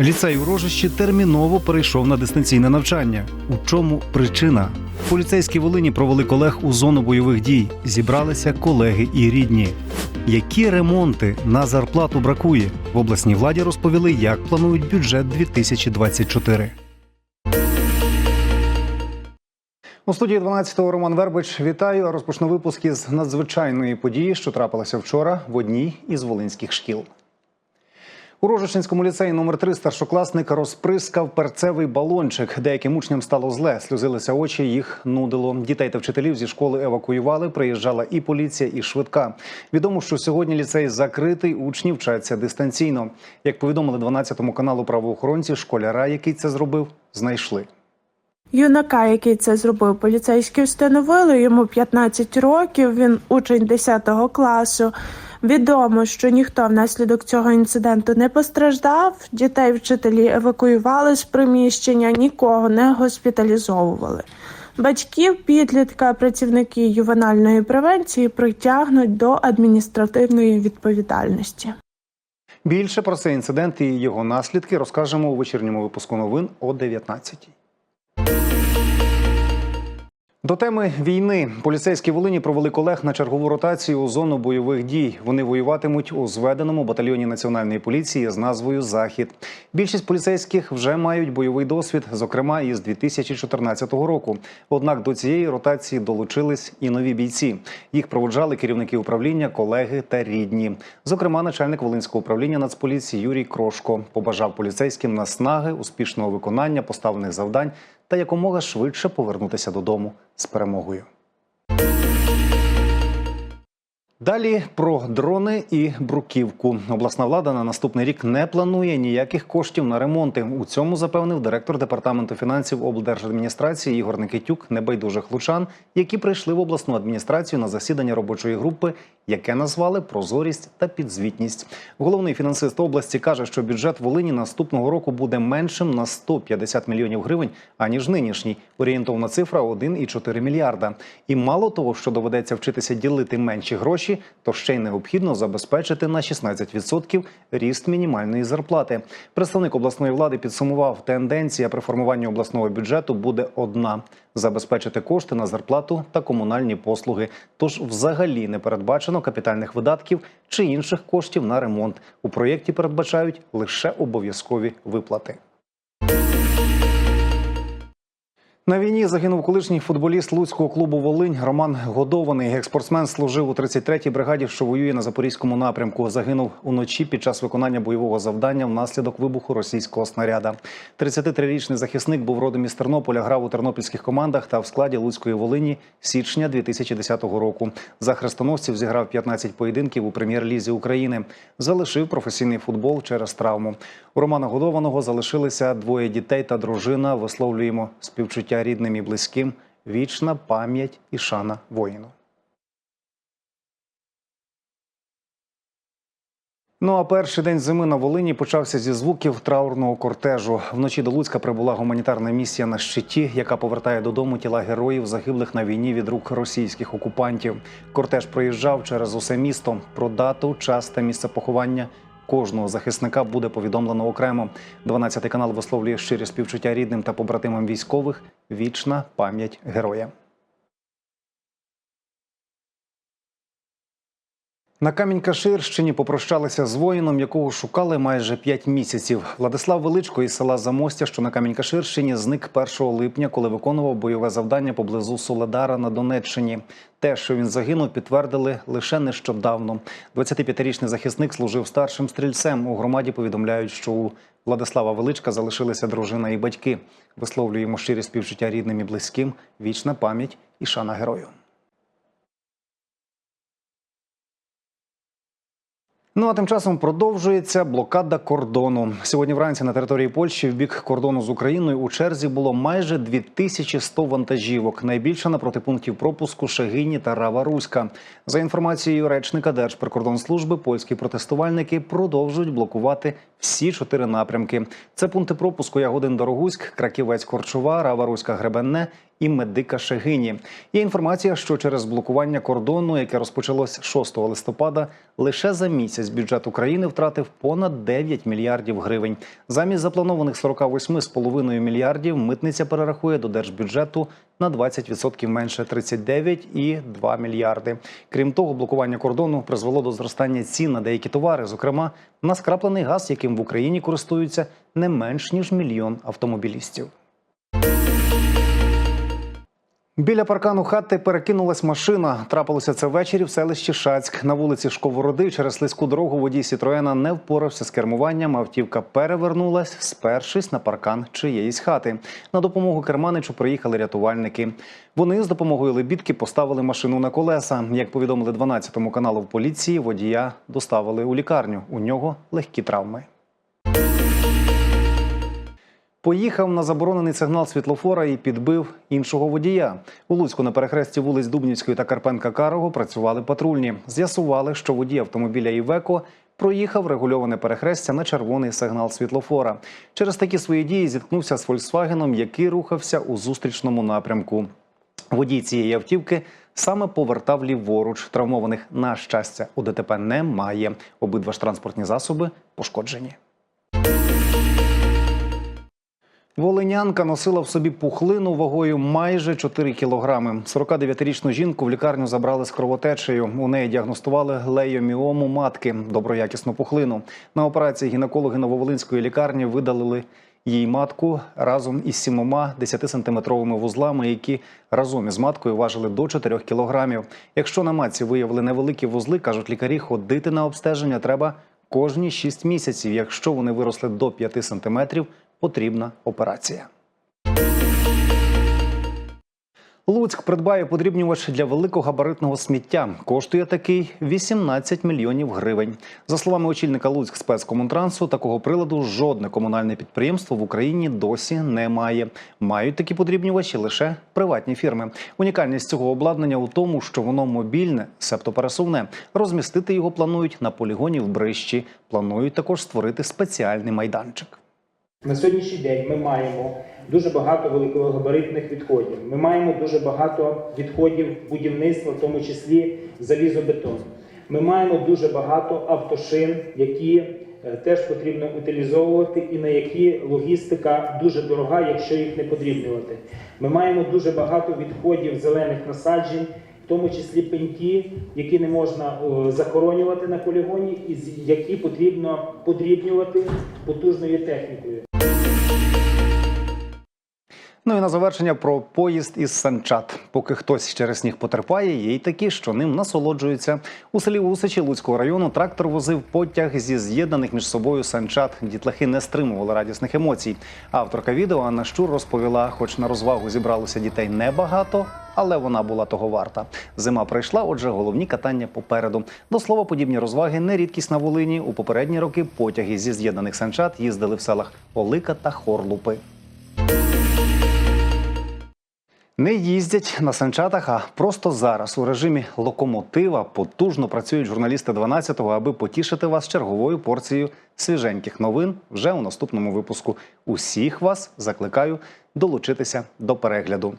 Ліцей у Рожищі терміново перейшов на дистанційне навчання. У чому причина? Поліцейські Волині провели колег у зону бойових дій. Зібралися колеги і рідні. Які ремонти на зарплату бракує? В обласній владі розповіли, як планують бюджет 2024. У студії 12-го Роман Вербич вітаю. Розпочну випуск із надзвичайної події, що трапилася вчора в одній із волинських шкіл. У Рожичинському ліцеї номер 3 старшокласник розприскав перцевий балончик. Деяким учням стало зле, сльозилися очі, їх нудило. Дітей та вчителів зі школи евакуювали. Приїжджала і поліція, і швидка. Відомо, що сьогодні ліцей закритий, учні вчаться дистанційно. Як повідомили 12-му каналу правоохоронці, школяра, який це зробив, знайшли. Юнака, який це зробив, поліцейські встановили йому 15 років. Він учень 10 класу. Відомо, що ніхто внаслідок цього інциденту не постраждав. Дітей вчителі евакуювали з приміщення, нікого не госпіталізовували. Батьків підлітка, працівники ювенальної превенції притягнуть до адміністративної відповідальності. Більше про цей інцидент і його наслідки розкажемо у вечірньому випуску новин о 19 До теми війни поліцейські Волині провели колег на чергову ротацію у зону бойових дій. Вони воюватимуть у зведеному батальйоні національної поліції з назвою Захід. Більшість поліцейських вже мають бойовий досвід, зокрема із 2014 року. Однак до цієї ротації долучились і нові бійці. Їх проводжали керівники управління, колеги та рідні. Зокрема, начальник Волинського управління Нацполіції Юрій Крошко побажав поліцейським наснаги, успішного виконання поставлених завдань та якомога швидше повернутися додому з перемогою. Далі про дрони і бруківку. Обласна влада на наступний рік не планує ніяких коштів на ремонти. У цьому запевнив директор департаменту фінансів облдержадміністрації Ігор Никитюк небайдужих лучан, які прийшли в обласну адміністрацію на засідання робочої групи, яке назвали прозорість та підзвітність. Головний фінансист області каже, що бюджет Волині наступного року буде меншим на 150 мільйонів гривень, аніж нинішній. Орієнтовна цифра 1,4 мільярда. І мало того, що доведеться вчитися ділити менші гроші, то ще й необхідно забезпечити на 16% ріст мінімальної зарплати. Представник обласної влади підсумував, тенденція при формуванні обласного бюджету буде одна: забезпечити кошти на зарплату та комунальні послуги. Тож, взагалі, не передбачено капітальних видатків чи інших коштів на ремонт. У проєкті передбачають лише обов'язкові виплати. На війні загинув колишній футболіст Луцького клубу Волинь Роман Годований. Експортсмен служив у 33-й бригаді, що воює на запорізькому напрямку. Загинув уночі під час виконання бойового завдання внаслідок вибуху російського снаряда. 33-річний захисник був родом із Тернополя, грав у тернопільських командах та в складі Луцької Волині січня 2010 року. За хрестоносців зіграв 15 поєдинків у прем'єр-лізі України. Залишив професійний футбол через травму. У Романа Годованого залишилися двоє дітей та дружина. Висловлюємо співчуття рідним і близьким. Вічна пам'ять і шана воїну. Ну а перший день зими на Волині почався зі звуків траурного кортежу. Вночі до Луцька прибула гуманітарна місія на щиті, яка повертає додому тіла героїв, загиблих на війні від рук російських окупантів. Кортеж проїжджав через усе місто. Про дату, час та місце поховання кожного захисника буде повідомлено окремо. 12 канал висловлює щирі співчуття рідним та побратимам військових. Вічна пам'ять героя. На Камінь-Каширщині попрощалися з воїном, якого шукали майже 5 місяців. Владислав Величко із села Замостя, що на Камінь-Каширщині, зник 1 липня, коли виконував бойове завдання поблизу Соледара на Донеччині. Те, що він загинув, підтвердили лише нещодавно. 25-річний захисник служив старшим стрільцем. У громаді повідомляють, що у Владислава Величка залишилися дружина і батьки. Висловлюємо щирі співчуття рідним і близьким. Вічна пам'ять і шана герою. Ну а тим часом продовжується блокада кордону. Сьогодні вранці на території Польщі в бік кордону з Україною у черзі було майже 2100 вантажівок. Найбільше напроти пунктів пропуску Шегині та Рава Руська. За інформацією речника Держприкордонслужби, польські протестувальники продовжують блокувати всі чотири напрямки. Це пункти пропуску Ягодин Дорогуськ, Краківець Корчова, Рава Руська Гребенне і медика Шегині. Є інформація, що через блокування кордону, яке розпочалось 6 листопада, лише за місяць бюджет України втратив понад 9 мільярдів гривень. Замість запланованих 48,5 мільярдів митниця перерахує до держбюджету на 20% менше 39,2 мільярди. Крім того, блокування кордону призвело до зростання цін на деякі товари, зокрема на скраплений газ, яким в Україні користуються не менш ніж мільйон автомобілістів. Біля паркану хати перекинулась машина. Трапилося це ввечері в селищі Шацьк. На вулиці Шковороди через слизьку дорогу водій Сітроена не впорався з кермуванням. Автівка перевернулась, спершись на паркан чиєїсь хати. На допомогу керманичу приїхали рятувальники. Вони з допомогою лебідки поставили машину на колеса. Як повідомили 12 каналу в поліції, водія доставили у лікарню. У нього легкі травми. Поїхав на заборонений сигнал світлофора і підбив іншого водія. У Луцьку на перехресті вулиць Дубнівської та Карпенка Карого працювали патрульні. З'ясували, що водій автомобіля Івеко проїхав регульоване перехрестя на червоний сигнал світлофора. Через такі свої дії зіткнувся з Фольксвагеном, який рухався у зустрічному напрямку. Водій цієї автівки саме повертав ліворуч. Травмованих на щастя у ДТП немає. Обидва ж транспортні засоби пошкоджені. Волинянка носила в собі пухлину вагою майже 4 кілограми. 49-річну жінку в лікарню забрали з кровотечею. У неї діагностували лейоміому матки, доброякісну пухлину. На операції гінекологи Нововолинської лікарні видалили їй матку разом із сімома 10-сантиметровими вузлами, які разом із маткою важили до 4 кілограмів. Якщо на матці виявили невеликі вузли, кажуть лікарі, ходити на обстеження треба кожні 6 місяців. Якщо вони виросли до 5 сантиметрів, потрібна операція. Луцьк придбає подрібнювач для великогабаритного сміття. Коштує такий 18 мільйонів гривень. За словами очільника Луцьк спецкомунтрансу, такого приладу жодне комунальне підприємство в Україні досі не має. Мають такі подрібнювачі лише приватні фірми. Унікальність цього обладнання у тому, що воно мобільне, себто пересувне. Розмістити його планують на полігоні в Брищі. Планують також створити спеціальний майданчик. На сьогоднішній день ми маємо дуже багато великогабаритних відходів. Ми маємо дуже багато відходів будівництва, в тому числі залізобетон. Ми маємо дуже багато автошин, які е, теж потрібно утилізовувати, і на які логістика дуже дорога, якщо їх не подрібнювати. Ми маємо дуже багато відходів зелених насаджень, в тому числі пеньки, які не можна е, захоронювати на полігоні, і які потрібно подрібнювати потужною технікою. Ну і на завершення про поїзд із Санчат. Поки хтось через сніг потерпає, є й такі, що ним насолоджуються. У селі Усичі Луцького району трактор возив потяг зі з'єднаних між собою санчат. Дітлахи не стримували радісних емоцій. Авторка відео Анна Щур розповіла, хоч на розвагу зібралося дітей небагато. Але вона була того варта. Зима прийшла, отже, головні катання попереду. До слова, подібні розваги не рідкість на Волині. У попередні роки потяги зі з'єднаних санчат їздили в селах Олика та Хорлупи. Не їздять на санчатах, а просто зараз у режимі локомотива потужно працюють журналісти 12-го, аби потішити вас черговою порцією свіженьких новин вже у наступному випуску. Усіх вас закликаю долучитися до перегляду.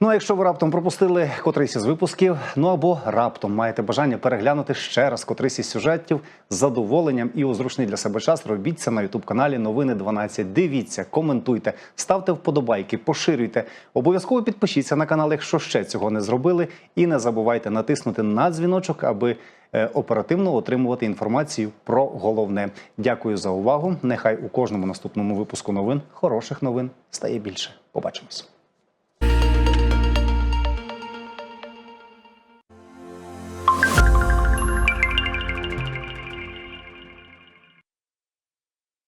Ну а якщо ви раптом пропустили котрийсь із випусків, ну або раптом маєте бажання переглянути ще раз котрийсь із сюжетів з задоволенням і у зручний для себе час, робіть це на ютуб каналі Новини 12. Дивіться, коментуйте, ставте вподобайки, поширюйте. Обов'язково підпишіться на канал, якщо ще цього не зробили, і не забувайте натиснути на дзвіночок, аби оперативно отримувати інформацію про головне. Дякую за увагу. Нехай у кожному наступному випуску новин хороших новин стає більше. Побачимось.